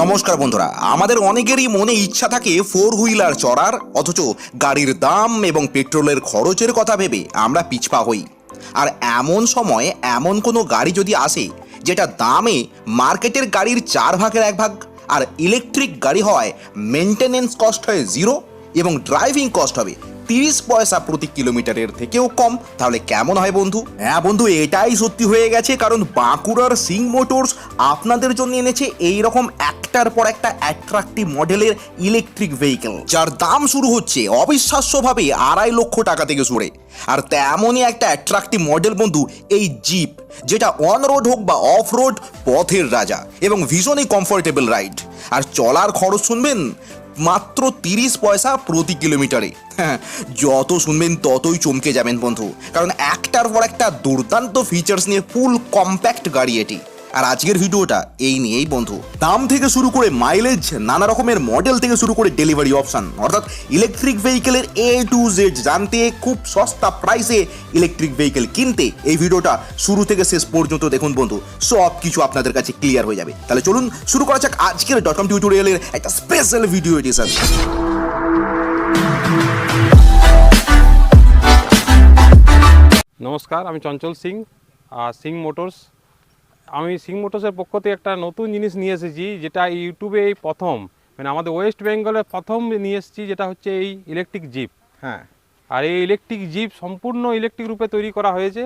নমস্কার বন্ধুরা, আমাদের অনেকেরই মনে ইচ্ছা থাকে ফোর হুইলার চড়ার, অথচ গাড়ির দাম এবং পেট্রোলের খরচের কথা ভেবে আমরা পিছপা হই। আর এমন সময় এমন কোনো গাড়ি যদি আসে, যেটা দামে মার্কেটের গাড়ির চার ভাগের এক ভাগ, আর ইলেকট্রিক গাড়ি হয় মেনটেনেন্স কস্ট হয় জিরো এবং ড্রাইভিং কস্ট হবে তিরিশ পয়সা প্রতি কিলোমিটারের থেকেও কম। তাহলে কেমন হয় বন্ধু? হ্যাঁ বন্ধু, এটাই সত্যি হয়ে গেছে, কারণ বাঁকুড়ার সিং মোটরস আপনাদের জন্য এনেছে এই রকম একটার পর একটা অ্যাট্রাকটিভ মডেলের ইলেকট্রিক ভেহিকেল যার দাম শুরু হচ্ছে অবিশ্বাস্যভাবে আড়াই লক্ষ টাকা থেকে শুরু। আর তেমনই একটা অ্যাট্রাকটিভ মডেল বন্ধু, এই জিপ যেটা অন রোড হোক বা অফ রোড পথের রাজা এবং ভীষণই কমফোর্টেবল রাইড আর চলার খরচ শুনবেন? মাত্র তিরিশ পয়সা প্রতি কিলোমিটারে। হ্যাঁ যত শুনবেন ততই চমকে যাবেন বন্ধু। কারণ একটার পর একটা দুর্দান্ত ফিচার্স নিয়ে ফুল কম্প্যাক্ট গাড়ি এটি। আর আজকের ভিডিওটা এই নিয়েই বন্ধু। দাম থেকে শুরু করে মাইলেজ নানা রকমের মডেল থেকে শুরু করে ডেলিভারি অপশান অর্থাৎ ইলেকট্রিক ভেহিকেলের এ টু জেড জানতে খুব সস্তা প্রাইসে ইলেকট্রিক ভেহিকেল কিনতে এই ভিডিওটা শুরু থেকে শেষ পর্যন্ত দেখুন বন্ধু। সব কিছু আপনাদের কাছে ক্লিয়ার হয়ে যাবে। তাহলে চলুন শুরু করা যাক আজকের ডট কম টিউটোরিয়ালের একটা স্পেশাল ভিডিও এডিশন নমস্কার, আমি চঞ্চল সিং সিং মোটরস। আমি সিং মোটরসের পক্ষ থেকে একটা নতুন জিনিস নিয়ে এসেছি যেটা ইউটিউবে এই প্রথম মানে আমাদের ওয়েস্ট বেঙ্গলে প্রথম নিয়ে এসেছি যেটা হচ্ছে এই ইলেকট্রিক জিপ হ্যাঁ। আর এই ইলেকট্রিক জিপ সম্পূর্ণ ইলেকট্রিক রূপে তৈরি করা হয়েছে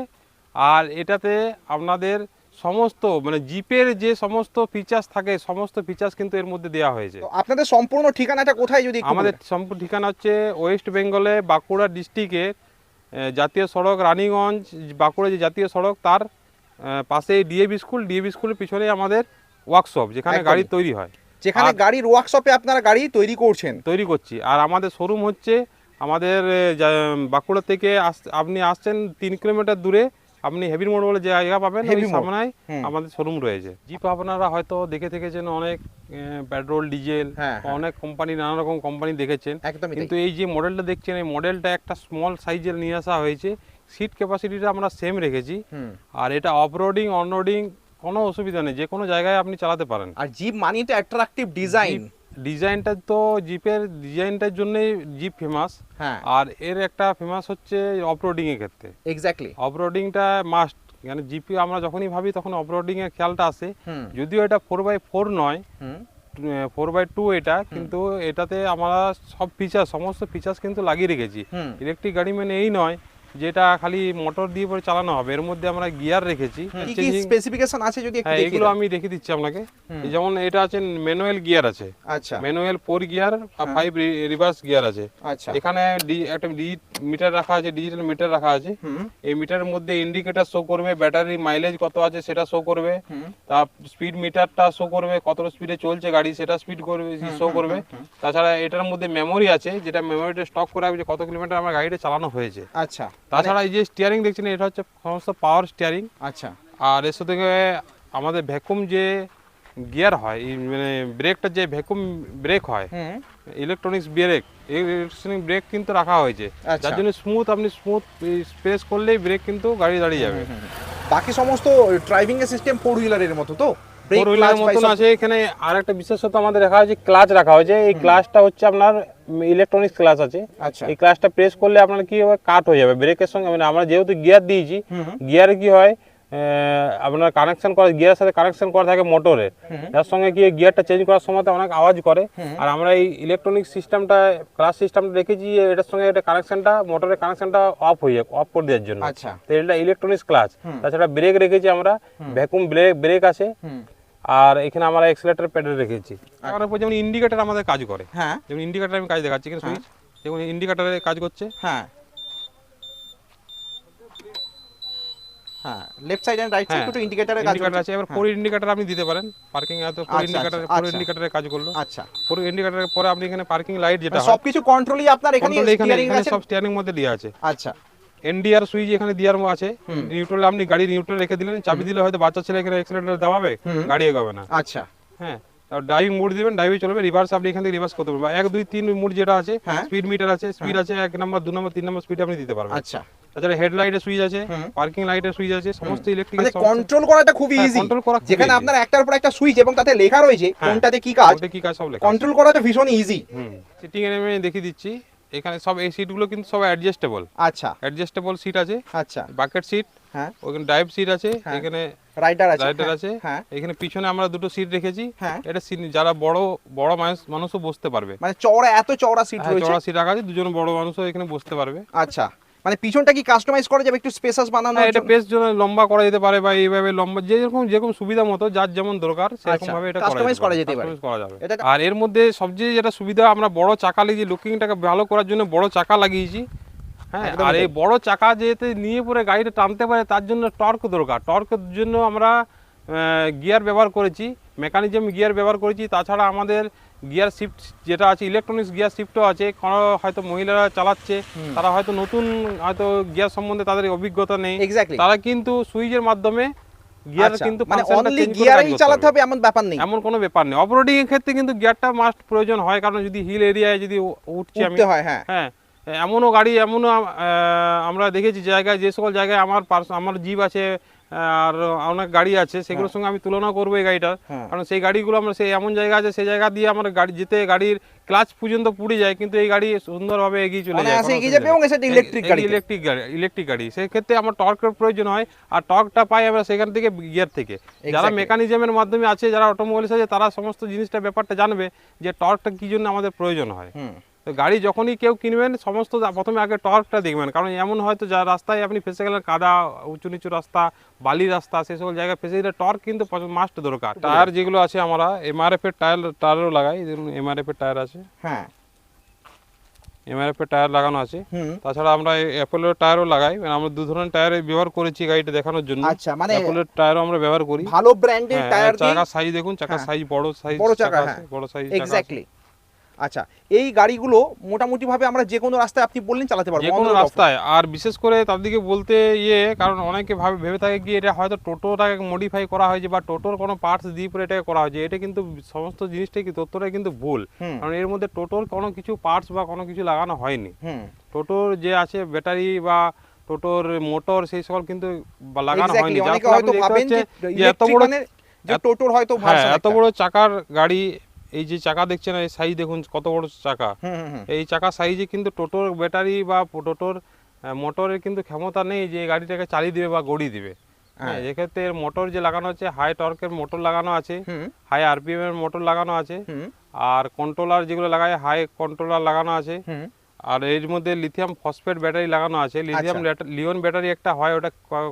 আর এটাতে আপনাদের সমস্ত মানে জিপের যে সমস্ত ফিচার্স থাকে সমস্ত ফিচার্স কিন্তু এর মধ্যে দেওয়া হয়েছে। আপনাদের সম্পূর্ণ ঠিকানাটা কোথায় যদি আমাদের সম্পূর্ণ ঠিকানা হচ্ছে ওয়েস্ট বেঙ্গলে বাঁকুড়া ডিস্ট্রিক্টের জাতীয় সড়ক রানীগঞ্জ বাঁকুড়া যে জাতীয় সড়ক তার পাশে ডিএবি স্কুল ডিএবি স্কুলের পিছনে আমাদের ওয়ার্কশপ যেখানে গাড়ি তৈরি হয়। যেখানে গাড়ির ওয়ার্কশপে আপনারা গাড়ি তৈরি করছেন। তৈরি করছি। আর আমাদের শোরুম হচ্ছে আমাদের বাঁকুড়া থেকে আপনি আসছেন তিন কিলোমিটার দূরে আপনি হেভি মোড় বলে যে জায়গা পাবেন হেভি ওই সামনে আমাদের শোরুম রয়েছে। জিপ আপনারা হয়তো দেখে থেকেছেন অনেক পেট্রোল ডিজেল হ্যাঁ, হ্যাঁ। অনেক কোম্পানি নানা রকম কোম্পানি দেখেছেন কিন্তু এই যে মডেলটা দেখছেন এই মডেলটা একটা স্মল সাইজের নিয়ে আসা হয়েছে। সিট ক্যাপাসিটিটা আমরা সেম রেখেছি। আর এটা অফরোডিং অনরোডিং কোনো অসুবিধা নেই যে কোনো জায়গায় আপনি চালাতে পারেন। আর জিপ মানি তো অ্যাট্রাকটিভ ডিজাইন ডিজাইনটা তো জিপের ডিজাইনটার জন্যই জিপ ফেমাস হ্যাঁ। আর এর একটা ফেমাস হচ্ছে অফরোডিং এর ক্ষেত্রে। এক্স্যাক্টলি অফরোডিংটা মাস্ট মানে জিপি আমরা যখনই ভাবি তখন অফরোডিং এর খেয়ালটা আসে। যদিও এটা ফোর বাই ফোর নয় ফোর বাই টু এটা কিন্তু এটাতে আমরা সব ফিচার সমস্ত ফিচার্স কিন্তু লাগিয়ে রেখেছি। ইলেকট্রিক গাড়ি মানে এই নয় যেটা খালি মোটর দিয়ে পরে চালানো হবে এর মধ্যে আমরা গিয়ার রেখেছি কি কি স্পেসিফিকেশন আছে যদি একটু হ্যাঁ এগুলো আমি রেখে দিচ্ছি আপনাকে। এই যেমন এটা আছে ম্যানুয়াল গিয়ার আছে। আচ্ছা। ম্যানুয়াল ফোর গিয়ার আর ফাইভ রিভার্স গিয়ার আছে। আচ্ছা। এখানে ডি- একটা মিটার রাখা আছে ডিজিটাল মিটার রাখা আছে। হুম। এই মিটারের মধ্যে ইন্ডিকেটর শো করবে ব্যাটারি মাইলেজ কত আছে সেটা শো করবে। তার স্পিড মিটারটা শো করবে কত স্পিডে চলছে গাড়ি সেটা স্পিড করবে শো করবে। তাছাড়া এটার মধ্যে মেমোরি আছে যেটা মেমোরিটা স্টক করে রাখবে যে কত কিলোমিটার আমার গাড়িটা চালানো হয়েছে। আচ্ছা। তাছাড়া এই যে স্টিয়ারিং দেখছেন এটা হচ্ছে সমস্ত পাওয়ার স্টিয়ারিং আচ্ছা। আর এর সাথে আমাদের ভ্যাকুম যে গিয়ার হয় এই মানে ব্রেকটা যে ভ্যাকুম ব্রেক হয় হুম। ইলেকট্রনিক্স ব্রেক এই ইলেকট্রনিক ব্রেক কিন্তু রাখা হয়েছে। আচ্ছা। যার জন্য স্মুথ আপনি স্মুথ প্রেস করলেই ব্রেক কিন্তু গাড়ি দাঁড়িয়ে যাবে। বাকি সমস্ত ড্রাইভিং এর সিস্টেম ফোর হুইলারের মতো তো? ফোর হুইলারের মতন আছে এখানে আর একটা বিশেষত আমাদের রাখা হয়েছে ক্লাচ রাখা হয়েছে এই ক্লাচটা হচ্ছে আপনার ইলেকট্রনিক্স ক্লাচ আছে। আচ্ছা। এই ক্লাচটা প্রেস করলে আপনার কি হবে? কাট হয়ে যাবে। ব্রেকের সঙ্গে মানে আমরা যেহেতু গিয়ার দিয়েছি। গিয়ারে কি হয় আপনার কানেকশন করা গিয়ারের সাথে কানেকশন করা থাকে মোটরের যার সঙ্গে কি গিয়ারটা চেঞ্জ করার সময় অনেক আওয়াজ করে। আর আমরা এই ইলেকট্রনিক সিস্টেমটা ক্লাস সিস্টেমটা রেখেছি এটার সঙ্গে এটা কানেকশনটা মোটরের কানেকশনটা অফ হয়ে যায় অফ করে দেওয়ার জন্য। আচ্ছা। তো এটা ইলেকট্রনিক্স ক্লাচ তাছাড়া ব্রেক রেখেছি আমরা ভ্যাকুম ব্রেক ব্রেক আছে। আর এখানে আমরা এক্সেলেটর প্যাডেল রেখেছি। তার উপর যেমন ইন্ডিকেটর আমাদের কাজ করে। হ্যাঁ। যেমন ইন্ডিকেটর আমি কাজ দেখাচ্ছি এখানে সুইচ যেমন ইন্ডিকেটরে কাজ করছে। হ্যাঁ। হ্যাঁ left side and right side হ্যাঁ, দুটো ইন্ডিকেটরে কাজ ইন্ডিকেটর আছে এবার ফোর ইন্ডিকেটর আপনি দিতে পারেন। পার্কিং ফোর আচ্ছা, ইন্ডিকেটর আচ্ছা, ফোর আচ্ছা। ইন্ডিকেটরের কাজ করল। আচ্ছা। ফোর ইন্ডিকেটরের পরে আপনি এখানে পার্কিং লাইট যেটা মানে হয় সবকিছু কন্ট্রোলই আপনার এখানে স্টিয়ারিং আছে? সব স্টিয়ারিং মধ্যে দেওয়া আছে। আচ্ছা। এনডিআর সুইচ এখানে দেওয়ার আছে। নিউট্রাল আপনি গাড়ি নিউট্রাল রেখে দিলেন চাবি দিলে হয়তো বাচ্চা ছেলে এখানে এক্সেলেটর দাবাবে গাড়ি এগোবে না। আচ্ছা। হ্যাঁ ড্রাইভিং মোড দিবেন ড্রাইভে চলবে রিভার্স আপনি এখান থেকে রিভার্স করতে পারবেন। এক দুই তিন মোড যেটা আছে হ্যাঁ। স্পিড মিটার আছে স্পিড আছে এক নম্বর দু নম্বর তিন নম্বর স্পিড আপনি দিতে পারবেন। আচ্ছা। তাছাড়া হেডলাইটের সুইচ আছে পার্কিং লাইটের সুইচ আছে সমস্ত ইলেকট্রিক মানে কন্ট্রোল করাটা খুব হ্যাঁ, ইজি control করা যেখানে আপনার একটার পর একটা সুইচ এবং তাতে লেখা রয়েছে হ্যাঁ। কোনটাতে কি কাজ। কি কাজ সব লেখা কন্ট্রোল করাটা ভীষণ ইজি সিটিং এর আমি দেখিয়ে দিচ্ছি। এখানে সব এই সিটগুলো কিন্তু সব অ্যাডজাস্টেবল আচ্ছা। অ্যাডজাস্টেবল সিট আছে আচ্ছা। বাকেট সিট হ্যাঁ। ওখানে ড্রাইভ সিট আছে হ্যাঁ। এখানে রাইডার আছে। রাইডার হ্যাঁ, আছে। হ্যাঁ। এখানে পিছনে আমরা দুটো সিট রেখেছি। হ্যাঁ। এটা যারা বড় বড় মানুষ মানুষও বসতে পারবে। মানে চওড়া এত চওড়া সিট হ্যাঁ, রয়েছে। চওড়া সিট রাখা আছে দুজন বড় মানুষও এখানে বসতে পারবে। আচ্ছা। মানে পিছনটা কি কাস্টমাইজ করা যাবে? একটু স্পেসাস বানানো হ্যাঁ এটা বেশ জন্য লম্বা করা যেতে পারে বা এইভাবে লম্বা যেরকম যেরকম সুবিধা মতো যার যেমন দরকার সেরকম আচ্ছা, ভাবে এটা customize করা যেতে পারে। করা যাবে। আর এর মধ্যে সবচেয়ে যেটা সুবিধা আমরা বড় চাকা লাগিয়ে লুকিংটাকে ভালো করার জন্য বড় চাকা লাগিয়েছি। হ্যাঁ আর এই। বড় চাকা যেতে নিয়ে পরে গাড়িটা টানতে পারে তার জন্য টর্ক দরকার। টর্কের জন্য আমরা গিয়ার ব্যবহার করেছি মেকানিজম গিয়ার ব্যবহার করেছি। তাছাড়া আমাদের গিয়ার শিফট যেটা আছে ইলেকট্রনিক্স গিয়ার শিফটও আছে। কোনো হয়তো মহিলারা চালাচ্ছে তারা হয়তো নতুন হয়তো গিয়ার সম্বন্ধে তাদের অভিজ্ঞতা নেই। তারা কিন্তু সুইচের মাধ্যমে গিয়ার কিন্তু মানে অনলি change করে গিয়ারেই কাজ করতে চালাতে হবে এমন ব্যাপার নেই। এমন কোনো ব্যাপার নেই। অফরোডিং এর ক্ষেত্রে কিন্তু গিয়ারটা মাস্ট প্রয়োজন হয় কারণ যদি হিল এরিয়ায় যদি উ- উঠছি আমি হয় হ্যাঁ। হ্যাঁ এমনও গাড়ি এমনও আমরা দেখেছি জায়গায় যে সকল জায়গায় আমার আমার জিপ আছে আর অনেক গাড়ি আছে সেগুলোর সঙ্গে আমি তুলনা করব এই গাড়িটার। হ্যাঁ। কারণ সেই গাড়িগুলো আমরা সেই এমন জায়গা আছে সেই জায়গা দিয়ে আমার গাড়ি যেতে গাড়ির ক্লাচ পর্যন্ত পুড়ে যায় কিন্তু এই গাড়ি সুন্দরভাবে এগিয়ে চলে যায় এবং সেটা ইলেকট্রিক গাড়ি ইলেকট্রিক গাড়ি ইলেকট্রিক গাড়ি। সেক্ষেত্রে আমার টর্কের প্রয়োজন হয় আর টর্কটা পাই আমরা সেখান থেকে গিয়ার থেকে। যারা মেকানিজমের মাধ্যমে আছে যারা অটোমোবাইলস আছে তারা সমস্ত জিনিসটা ব্যাপারটা জানবে যে টর্কটা কি জন্য আমাদের প্রয়োজন হয়। তো গাড়ি যখনই কেউ কিনবেন সমস্ত প্রথমে আগে টর্কটা দেখবেন। কারণ এমন হয়তো যা রাস্তায় আপনি ফেসে গেলেন কাদা উঁচু নিচু রাস্তা বালি রাস্তা সে সকল জায়গায় ফেসে গেলে টর্ক কিন্তু মাস্ট দরকার। টায়ার যেগুলো আছে আমরা এমআরএফ এর টায়ার টায়ারও লাগাই এমআরএফ এর টায়ার আছে। হ্যাঁ। এমআরএফ এর টায়ার লাগানো আছে। তাছাড়া আমরা অ্যাপেলের টায়ারও লাগাই। মানে আমরা দু ধরনের টায়ার ব্যবহার করেছি গাড়িটা দেখানোর জন্য। আচ্ছা মানে অ্যাপেলের টায়ারও আমরা ব্যবহার করি। ভালো ব্র্যান্ডের হ্যাঁ, টায়ার দিয়ে চাকার সাইজ দেখুন হ্যাঁ। সাইজ বড় সাইজ বড় চাকা, আছে হ্যাঁ। বড় সাইজ এক্স্যাক্টলি আচ্ছা এই গাড়িগুলো মোটামুটি ভাবে আমরা যে কোনো রাস্তায় আপনি বললেন চালাতে পারব যে কোনো। রাস্তায়। আর বিশেষ করে তার দিকে বলতে ইয়ে কারণ অনেকে ভাবে ভেবে থাকে কি এটা হয়তো টোটোটাকে মডিফাই করা হয়েছে বা টোটোর কোনো পার্টস দিয়ে পরে এটাকে করা হয়েছে। এটা কিন্তু সমস্ত জিনিসটাই কি তথ্যটা কিন্তু ভুল। কারণ এর মধ্যে টোটোর কোনো কিছু পার্টস বা কোনো কিছু লাগানো হয়নি। টোটোর যে আছে ব্যাটারি বা টোটোর মোটর সেই সকল কিন্তু লাগানো হয়নি। এত বড় মানে যে এত- টোটোর হয়তো হ্যাঁ এত বড় চাকার গাড়ি এই যে চাকা দেখছেন এই সাইজ দেখুন কত বড় চাকা। এই চাকা সাইজে কিন্তু টোটোর ব্যাটারি বা টোটোর মোটরের কিন্তু ক্ষমতা নেই যে গাড়িটাকে চালিয়ে দিবে বা গড়িয়ে দিবে। হ্যাঁ এক্ষেত্রে এর মোটর যে লাগানো আছে হাই টর্কের মোটর লাগানো আছে হুম। হাই আরপিএম এর মোটর লাগানো আছে হুম। আর কন্ট্রোলার যেগুলো লাগায় হাই কন্ট্রোলার লাগানো আছে হুম। আর এর মধ্যে লিথিয়াম ফসফেট ব্যাটারি লাগানো আছে। লিথিয়াম লিওন ব্যাটারি একটা হয় ওটা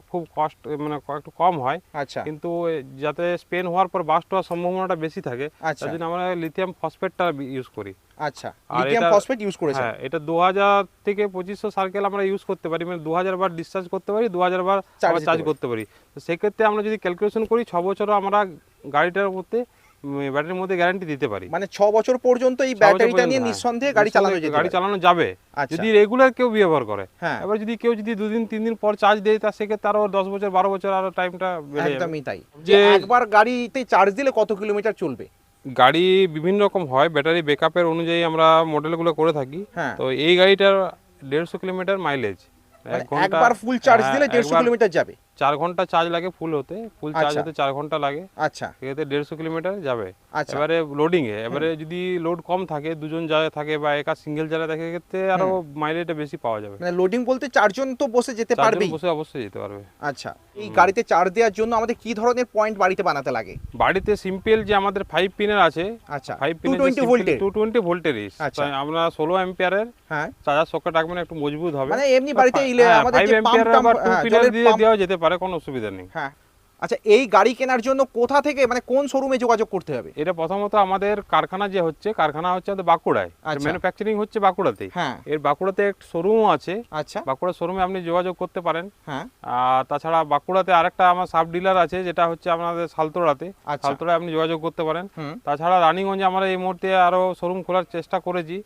খুব কষ্ট মানে একটু কম হয়। আচ্ছা। কিন্তু যাতে স্পেন হওয়ার পর বাস্ট হওয়ার সম্ভাবনাটা বেশি থাকে আচ্ছা। তার জন্য আমরা লিথিয়াম ফসফেটটা ইউজ করি। আচ্ছা। লিথিয়াম এটা- ফসফেট ইউজ করেছেন? হ্যাঁ এটা দু হাজার থেকে পঁচিশশো সার্কেল আমরা ইউজ করতে পারি মানে দু হাজার বার ডিসচার্জ করতে পারি দু হাজার বার Charge চার্জ করতে পারি। তো সেক্ষেত্রে আমরা যদি ক্যালকুলেশন করি ছ বছর আমরা গাড়িটার মধ্যে ব্যাটারির মধ্যে গ্যারান্টি দিতে পারি। মানে ছ বছর পর্যন্ত এই ব্যাটারিটা নিয়ে হ্যাঁ। নিঃসন্দেহে গাড়ি চালানো যেতে গাড়ি চালানো যাবে। আচ্ছা। যদি রেগুলার কেউ ব্যবহার করে হ্যাঁ। এবার যদি কেউ যদি দুদিন তিন দিন পর চার্জ দেয় তা সেক্ষেত্রে আরও দশ বছর বারো বছর আরও টাইমটা একদমই তাই। যে একবার গাড়িতে চার্জ দিলে কত কিলোমিটার চলবে? গাড়ি বিভিন্ন রকম হয় ব্যাটারি ব্যাকআপের অনুযায়ী আমরা মডেলগুলো করে থাকি। হ্যাঁ। তো এই গাড়িটার দেড়শো কিলোমিটার মাইলেজ একবার ফুল চার্জ দিলে দেড়শো কিলোমিটার যাবে। চার ঘণ্টা চার্জ লাগে ফুল হতে ফুল চার্জ আচ্ছা। হতে চার ঘণ্টা লাগে। আচ্ছা। সেক্ষেত্রে দেড়শো কিলোমিটার যাবে। আচ্ছা। এবারে লোডিং এ এবারে যদি লোড কম থাকে দুজন যায় থাকে বা একা সিঙ্গেল যারা থাকে ক্ষেত্রে আরও মাইলেজটা বেশি পাওয়া যাবে। মানে লোডিং বলতে চারজন তো বসে যেতে পারবে বসে অবশ্যই যেতে পারবে। আচ্ছা। এই গাড়িতে চার্জ দেওয়ার জন্য আমাদের কি ধরনের পয়েন্ট বাড়িতে বানাতে লাগে? বাড়িতে সিম্পল যে আমাদের ফাইভ পিনের আছে আচ্ছা। ফাইভ পিনের টোয়েন্টি ভোল্টের টু টোয়েন্টি ভোল্টের আচ্ছা। আমরা ষোলো অ্যাম্পিয়ারের হ্যাঁ। চার্জার সকেট রাখবেন একটু মজবুত হবে। মানে এমনি বাড়িতে ইলে- আমাদের পাম্প হ্যাঁ, দিয়ে দেওয়া যেতে পারে কোনো অসুবিধা নেই। হ্যাঁ। আচ্ছা এই গাড়ি কেনার জন্য কোথা থেকে মানে কোন শোরুমে যোগাযোগ করতে হবে? এটা প্রথমত আমাদের কারখানা যে হচ্ছে কারখানা হচ্ছে আমাদের বাঁকুড়ায়। আচ্ছা। ম্যানুফ্যাকচারিং হচ্ছে বাঁকুড়াতেই। হ্যাঁ। এর বাঁকুড়াতে একটা শোরুমও আছে। আচ্ছা। বাঁকুড়া শোরুমে আপনি যোগাযোগ করতে পারেন। হ্যাঁ। আর তাছাড়া বাঁকুড়াতে আরেকটা আমার সাব ডিলার আছে যেটা হচ্ছে আমাদের সালতোড়াতে আচ্ছা। সালতোড়ায় আপনি যোগাযোগ করতে পারেন। তাছাড়া রানীগঞ্জে আমরা এই মুহূর্তে আরও শোরুম খোলার চেষ্টা করেছি।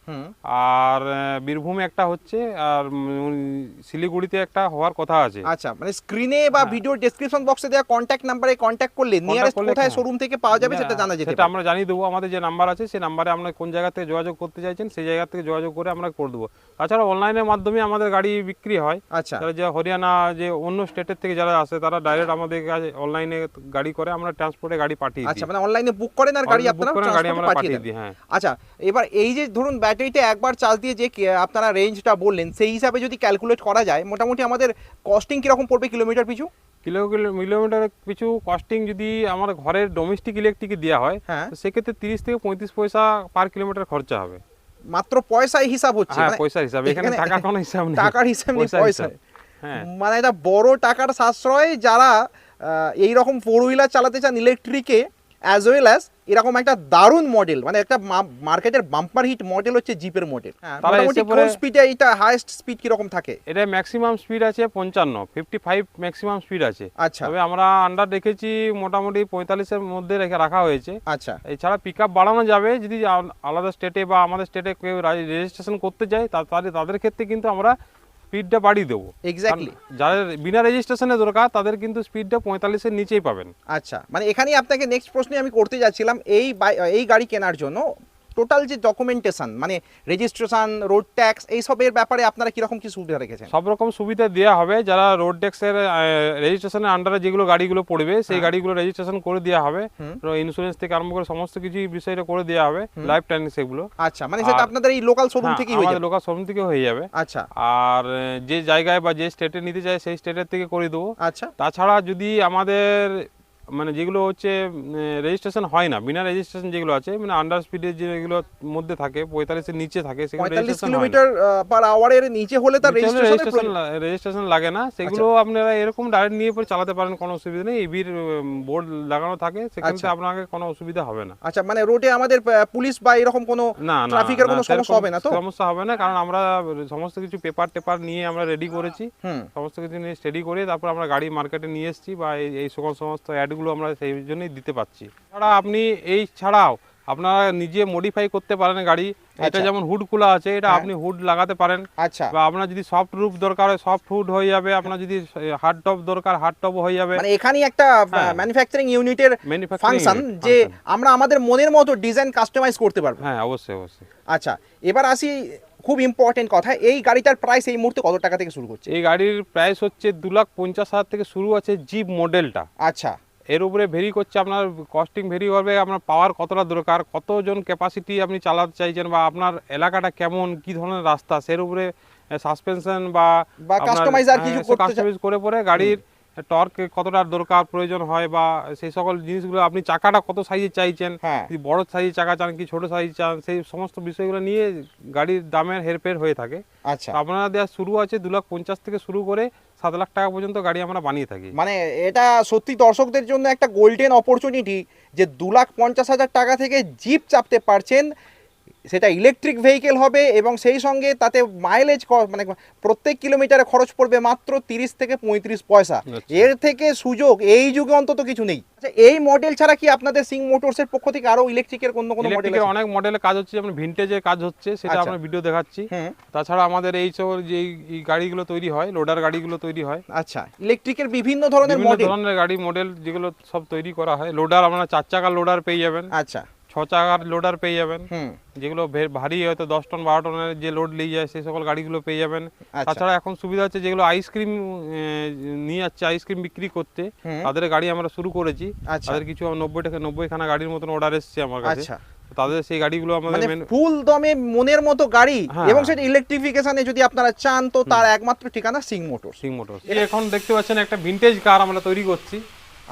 আর বীরভূমে একটা হচ্ছে আর শিলিগুড়িতে একটা হওয়ার কথা আছে। আচ্ছা মানে স্ক্রিনে বা ভিডিও ডেসক্রিপশন বক্সে দেওয়া কন্ট্যাক্ট নাম্বারে কন্ট্যাক্ট করলে নিয়ারেস্ট কোথায় হ্যাঁ। শোরুম থেকে পাওয়া যাবে সেটা জানা যেতে সেটা আমরা জানিয়ে দেবো আমাদের যে নাম্বার আছে সেই নাম্বারে আমরা কোন জায়গা থেকে যোগাযোগ করতে চাইছেন সেই জায়গা থেকে যোগাযোগ করে আমরা করে দেবো। তাছাড়া অনলাইনের মাধ্যমে আমাদের গাড়ি বিক্রি হয়। আচ্ছা। যে হরিয়ানা যে অন্য স্টেটের থেকে যারা আসে তারা ডাইরেক্ট আমাদের কাছে অনলাইনে গাড়ি করে আমরা ট্রান্সপোর্টে গাড়ি পাঠিয়ে আচ্ছা মানে অনলাইনে বুক করেন আর গাড়ি আপনারা আমরা পাঠিয়ে দেন। দিই হ্যাঁ। আচ্ছা এবার এই যে ধরুন ব্যাটারিতে একবার চার্জ দিয়ে যে আপনারা রেঞ্জটা বললেন সেই হিসাবে যদি ক্যালকুলেট করা যায় মোটামুটি আমাদের কস্টিং কীরকম পড়বে কিলোমিটার পিছু? কিলো কিলো- কিলোমিটার কিছু কস্টিং যদি আমার ঘরের ডোমেস্টিক ইলেকট্রিক দেওয়া হয় হ্যাঁ। সেক্ষেত্রে তিরিশ থেকে পঁয়ত্রিশ পয়সা পার কিলোমিটার খরচা হবে। মাত্র পয়সায় হিসাব হচ্ছে হ্যাঁ মানে পয়সার হিসাব। এখানে টাকা টাকার কোনো হিসাব নেই। টাকার হিসাব নেই পয়সা হ্যাঁ। মানে এটা বড় টাকার সাশ্রয় যারা এই রকম ফোর হুইলার চালাতে চান ইলেকট্রিকে অ্যাজ ওয়েল অ্যাজ এরকম একটা দারুণ মডেল মানে একটা মার্কেটের বাম্পার হিট মডেল হচ্ছে জিপের মডেল মোটামুটি কোন স্পিডে এটা হাইয়েস্ট স্পিড কীরকম থাকে? এটা ম্যাক্সিমাম স্পিড আছে পঞ্চান্ন ফিফটি ফাইভ ম্যাক্সিমাম স্পিড আছে। আচ্ছা। তবে আমরা আন্ডার দেখেছি মোটামুটি পঁয়তাল্লিশের মধ্যে রেখে রাখা হয়েছে। আচ্ছা। এছাড়া পিক আপ বাড়ানো যাবে যদি আলাদা স্টেটে বা আমাদের স্টেটে কেউ রেজিস্ট্রেশন করতে তাদের তাদের ক্ষেত্রে কিন্তু আমরা স্পিডটা বাড়িয়ে দেবো। এক্স্যাক্টলি যাদের বিনা রেজিস্ট্রেশনে দরকার তাদের কিন্তু স্পিডটা পঁয়তাল্লিশের নিচেই পাবেন। আচ্ছা মানে এখানেই আপনাকে নেক্সট প্রশ্নে আমি করতে যাচ্ছিলাম এই এই গাড়ি কেনার জন্য। টোটাল যে ডকুমেন্টেশন মানে রেজিস্ট্রেশন রোড ট্যাক্স এইসবের ব্যাপারে আপনারা কীরকম কি সুবিধা রেখেছেন? সব রকম সুবিধা দেওয়া হবে। যারা রোড ট্যাক্সের রেজিস্ট্রেশনের আন্ডারে যেগুলো গাড়িগুলো পড়বে সেই গাড়িগুলো রেজিস্ট্রেশন করে দেওয়া হবে। ইন্স্যুরেন্স থেকে আরম্ভ করে সমস্ত কিছু বিষয়টা করে দেওয়া হবে লাইফ টাইম সেগুলো। আচ্ছা মানে সেটা আপনাদের এই লোকাল শোরুম হ্যাঁ, থেকেই হয়ে যাবে। লোকাল শোরুম থেকে হয়ে যাবে। আচ্ছা। আর যে জায়গায় বা যে স্টেটে নিতে চায় সেই স্টেটের থেকে করে দেবো। আচ্ছা। তাছাড়া যদি আমাদের মানে যেগুলো হচ্ছে রেজিস্ট্রেশন হয় না। বিনা রেজিস্ট্রেশন যেগুলো আছে মানে আন্ডার স্পিডের যেগুলো মধ্যে থাকে পঁয়তাল্লিশের নিচে থাকে সেগুলো। কিলোমিটার পার আওয়ারের নিচে হলে তার রেজিস্ট্রেশন রেজিস্ট্রেশন লাগে না। সেগুলো আচ্ছা। আপনারা এরকম ডাইরেক্ট নিয়ে পরে চালাতে পারেন কোনো অসুবিধা নেই। ইবির বোর্ড লাগানো থাকে সেখানে আচ্ছা। আপনাকে কোনো অসুবিধা হবে না। আচ্ছা মানে রোডে আমাদের পুলিশ বা এরকম কোনো না ট্রাফিকের কোনো সমস্যা হবে না তো? সমস্যা হবে না কারণ আমরা সমস্ত কিছু পেপার টেপার নিয়ে আমরা রেডি করেছি। সমস্ত কিছু নিয়ে স্টাডি করে তারপর আমরা গাড়ি মার্কেটে নিয়ে এসেছি বা এই সকল সমস্ত অ্যাডগুলো আমরা সেই জন্যই দিতে পাচ্ছি ছাড়া আপনি এই ছাড়াও আপনারা নিজে মডিফাই করতে পারেন গাড়ি। এটা আচ্ছা। যেমন হুড খোলা আছে এটা হ্যাঁ। আপনি হুড লাগাতে পারেন। আচ্ছা। বা আপনার যদি সফট রুফ দরকার হয় সফট হুড হয়ে যাবে। আপনার যদি হার্ড টপ দরকার হার্ড টপ হয়ে যাবে। মানে এখানেই একটা। ম্যানুফ্যাকচারিং ইউনিটের ফাংশন যে আমরা আমাদের মনের মতো ডিজাইন কাস্টমাইজ করতে পারব। হ্যাঁ অবশ্যই অবশ্যই। আচ্ছা এবার আসি খুব ইম্পর্টেন্ট কথা এই গাড়িটার প্রাইস এই মুহূর্তে কত টাকা থেকে শুরু করছে? এই গাড়ির প্রাইস হচ্ছে দু লাখ পঞ্চাশ হাজার থেকে শুরু আছে জিপ মডেলটা আচ্ছা। এর উপরে ভেরি করছে আপনার কস্টিং ভেরি করবে আপনার পাওয়ার কতটা দরকার কতজন ক্যাপাসিটি আপনি চালাতে চাইছেন বা আপনার এলাকাটা কেমন কি ধরনের রাস্তা সের উপরে সাসপেনশন বা আর কিছু কাস্টমাইজ করে পরে গাড়ির টর্ক কতটা দরকার প্রয়োজন হয় বা সেই সকল জিনিসগুলো আপনি চাকাটা কত সাইজে চাইছেন হ্যাঁ। বড় সাইজের চাকা চান কি ছোট সাইজ চান সেই সমস্ত বিষয়গুলো নিয়ে গাড়ির দামের হেরফের হয়ে থাকে। আচ্ছা। আপনারা দেওয়া শুরু আছে দু লাখ পঞ্চাশ থেকে শুরু করে সাত লাখ টাকা পর্যন্ত গাড়ি আমরা বানিয়ে থাকি। মানে এটা সত্যি দর্শকদের জন্য একটা গোল্ডেন অপরচুনিটি যে দু লাখ পঞ্চাশ হাজার টাকা থেকে জিপ চাপতে পারছেন সেটা ইলেকট্রিক ভেহিকেল হবে এবং সেই সঙ্গে তাতে মাইলেজ মানে প্রত্যেক কিলোমিটারে খরচ পড়বে মাত্র তিরিশ থেকে পঁয়ত্রিশ পয়সা। আচ্ছা। এর থেকে সুযোগ এই যুগে অন্তত কিছু নেই। আচ্ছা এই মডেল ছাড়া কি আপনাদের সিং মোটরসের পক্ষ থেকে আরও ইলেকট্রিকের অন্য কোনো মডেল অনেক মডেলের কাজ হচ্ছে যেমন ভিন্টেজের কাজ হচ্ছে সেটা আচ্ছা। আমরা ভিডিও দেখাচ্ছি। তাছাড়া আমাদের এই সব যে গাড়িগুলো তৈরি হয় লোডার গাড়িগুলো তৈরি হয়। আচ্ছা ইলেকট্রিকের বিভিন্ন ধরনের বিভিন্ন মডেল ধরনের গাড়ি মডেল যেগুলো সব তৈরি করা হয়। লোডার আপনারা চার চাকার লোডার পেয়ে যাবেন। আচ্ছা। ছ চাকার লোডার পেয়ে যাবেন। যেগুলো ভারী হয়তো দশ টন বারো টনের যে লোড নিয়ে যায় সেই সকল গাড়িগুলো পেয়ে যাবেন। আচ্ছা। তাছাড়া এখন সুবিধা হচ্ছে যেগুলো আইসক্রিম নিয়ে যাচ্ছে আইসক্রিম বিক্রি করতে তাদের গাড়ি আমরা শুরু করেছি। আচ্ছা। তাদের কিছু নব্বই টাকা নব্বই খানা গাড়ির মতন অর্ডার এসছে আমার কাছে। আচ্ছা। তাদের সেই গাড়িগুলো আমাদের মানে ফুল দমে মনের মতো গাড়ি হ্যাঁ। এবং সেটা ইলেকট্রিফিকেশনে যদি আপনারা চান তো তার একমাত্র ঠিকানা সিং মোটরস। সিং মোটরস। এই এখন দেখতে পাচ্ছেন একটা ভিনটেজ কার আমরা তৈরি করছি।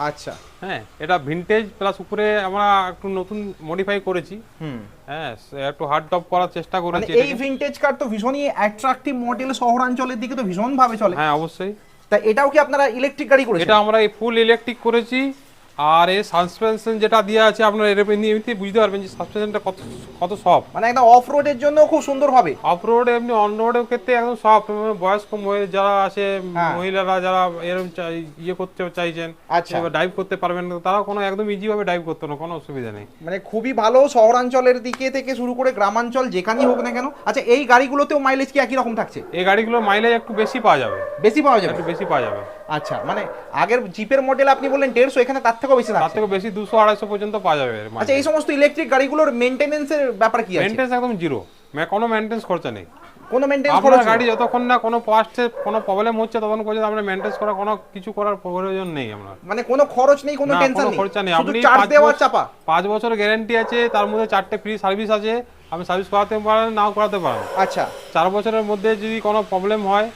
আচ্ছা। হ্যাঁ এটা ভিনটেজ প্লাস উপরে আমরা একটু নতুন মডিফাই করেছি। হুম। হ্যাঁ একটু হার্ড টপ করার চেষ্টা মানে করেছি এই। ভিনটেজ কার তো ভীষণই অ্যাট্রাকটিভ মডেল শহরাঞ্চলের দিকে তো ভীষণ ভাবে চলে। হ্যাঁ অবশ্যই। তা এটাও কি আপনারা ইলেকট্রিক গাড়ি করেছেন? এটা আমরা এই ফুল ইলেকট্রিক করেছি। আর এই সাসপেনশন যেটা দেওয়া আছে আপনারা এর এমনিতে বুঝতে পারবেন যে সাসপেনশনটা কত কত সফট মানে একদম অফ রোডের জন্য খুব সুন্দর হবে। অফ রোড এমনি অন রোডের ক্ষেত্রে একদম সফট বয়স্ক মহিলা যারা আছে হ্যাঁ। মহিলারা যারা এরকম চাই- ইয়ে করতে চাইছেন আচ্ছা। ডাইভ করতে পারবেন না তারা কোনো একদম ইজি ভাবে ডাইভ করতে না কোনো অসুবিধা নেই। মানে খুবই ভালো শহরাঞ্চলের দিকে থেকে শুরু করে গ্রামাঞ্চল যেখানেই হোক না কেন। আচ্ছা এই গাড়িগুলোতেও মাইলেজ কি একই রকম থাকছে? এই গাড়িগুলোর মাইলেজ একটু বেশি পাওয়া যাবে। বেশি পাওয়া যাবে? একটু বেশি পাওয়া যাবে। আচ্ছা মানে আগের জিপের মডেল আপনি বললেন দেড়শো এখানে তার থেকেও বেশি তার থেকে বেশি দুশো আড়াইশো পর্যন্ত পাওয়া যাবে আচ্ছা এই সমস্ত ইলেকট্রিক গাড়িগুলোর মেনটেনেন্সের ব্যাপার কি আছে? মেনটেন্স একদম জিরো কোনো মেনটেন্স খরচা নেই। কোনো মেনটেন্স আপনার গাড়ি যতক্ষণ না কোনো পার্টসে কোনো প্রবলেম হচ্ছে ততক্ষণ পর্যন্ত আপনার মেনটেন্স করা কোনো কিছু করার প্রয়োজন নেই আপনার। মানে কোনো খরচ নেই কোনো টেনশন নেই। খরচা নেই। আপনি চার্জ পাঁচ দেওয়া বছর- চাপা। পাঁচ বছর গ্যারান্টি আছে তার মধ্যে চারটে ফ্রি সার্ভিস আছে। আপনি সার্ভিস করাতে পারেন নাও করাতে পারেন। আচ্ছা। চার বছরের মধ্যে যদি কোনো প্রবলেম হয়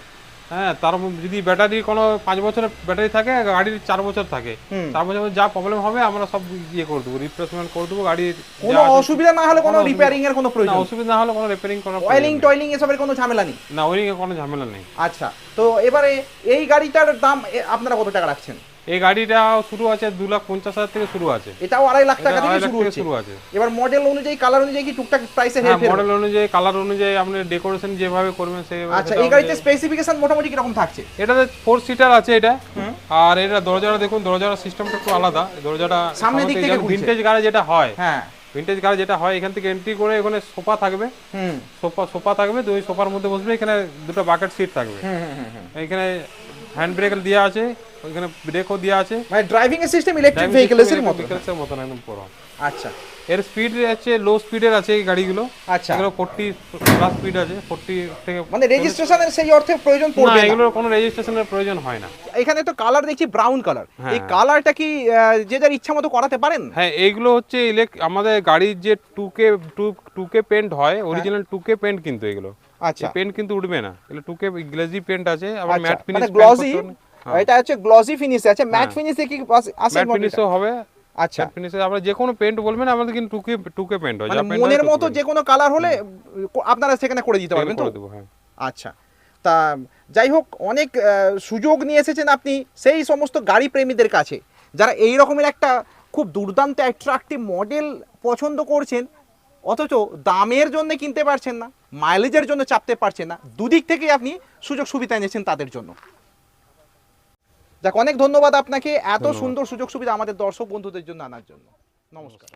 হ্যাঁ তার যদি ব্যাটারি কোনো পাঁচ বছরের ব্যাটারি থাকে গাড়ির চার বছর থাকে। চার বছর যা প্রবলেম হবে আমরা সব ইয়ে করে দেবো রিপ্লেসমেন্ট করে দেবো গাড়ির কোনো অসুবিধা না হলে কোনো রিপেয়ারিং এর কোনো না প্রয়োজন অসুবিধা না হলে কোনো রিপেয়ারিং কোনো অয়েলিং। টয়েলিং এসবের কোনো ঝামেলা নেই না ওই এর কোনো ঝামেলা নেই আচ্ছা তো এবারে এই গাড়িটার দাম আপনারা কত টাকা রাখছেন এই গাড়িটা শুরু আছে দু লাখ পঞ্চাশ হাজার থেকে শুরু আছে। এটাও আড়াই লাখ টাকা থেকে শুরু হচ্ছে। শুরু আছে। এবার মডেল অনুযায়ী কালার অনুযায়ী কি টুকটাক প্রাইসে হ্যাঁ মডেল অনুযায়ী কালার অনুযায়ী আপনি ডেকোরেশন যেভাবে করবেন সেই আচ্ছা এই গাড়িতে স্পেসিফিকেশন মোটামুটি কীরকম থাকছে? এটাতে ফোর সিটার আছে এটা। আর এটা দরজাটা দেখুন দরজার সিস্টেমটা একটু আলাদা। দরজাটা সামনের দিক থেকে। ভিন্টেজ গাড়ি যেটা হয় হ্যাঁ। ভিন্টেজ গাড়ি যেটা হয় এখান থেকে এন্ট্রি করে এখানে সোফা থাকবে। হুম। সোফা সোফা থাকবে দুই সোফার মধ্যে বসবে এখানে দুটো বাকেট সিট থাকবে। এখানে হ্যান্ড ব্রেক দেওয়া আছে। ওইখানে ব্রেকও দেওয়া আছে। মানে ড্রাইভিং এর সিস্টেম ইলেকট্রিক ভেহিকলসের মতো ভেহিকলসের মতন। একদম পুরো। আচ্ছা। এর স্পিড আছে লো স্পিডের আছে এই গাড়িগুলো। আচ্ছা। এগুলো ফোর্টি প্লাস স্পিড আছে ফোর্টি থেকে মানে রেজিস্ট্রেশনের সেই অর্থে প্রয়োজন পড়বে না। এগুলোর কোনো রেজিস্ট্রেশনের প্রয়োজন হয় না। এখানে তো কালার দেখছি ব্রাউন কালার হ্যাঁ। এই কালারটা কি যে যার ইচ্ছা মতো করাতে পারেন? হ্যাঁ এইগুলো হচ্ছে আমাদের গাড়ির যে two K two two K paint হয় অরিজিনাল টু কে পেন্ট কিন্তু এগুলো। আচ্ছা। পেন্ট কিন্তু উঠবে না। এগুলো টু কে গ্লেজি পেন্ট আছে আবার আচ্ছা। ম্যাট ফিনিশ মানে গ্লসি হ্যাঁ। এটা হচ্ছে গ্লসি ফিনিশ আছে ম্যাট ফিনিশে কি আছে ম্যাট model ফিনিশও হবে। আচ্ছা। ফিনিশে আমরা যে কোনো বলবেন আমাদের কিন্তু টু কে টু পেন্ট হয়। মানে হয় মনের মতো যে কোনো কালার হলে আপনারা সেখানে করে দিতে পারবেন তো? হ্যাঁ। আচ্ছা। তা যাই হোক অনেক সুযোগ নিয়ে এসেছেন আপনি সেই সমস্ত গাড়ি প্রেমীদের কাছে। যারা এই রকমের একটা খুব দুর্দান্ত অ্যাট্রাকটিভ মডেল পছন্দ করছেন অথচ দামের জন্য কিনতে পারছেন না মাইলেজের জন্য চাপতে পারছেন না দুদিক থেকেই আপনি সুযোগ সুবিধা এনেছেন তাদের জন্য। যাক অনেক ধন্যবাদ আপনাকে। এত সুন্দর সুযোগ সুবিধা আমাদের দর্শক বন্ধুদের জন্য আনার জন্য। নমস্কার।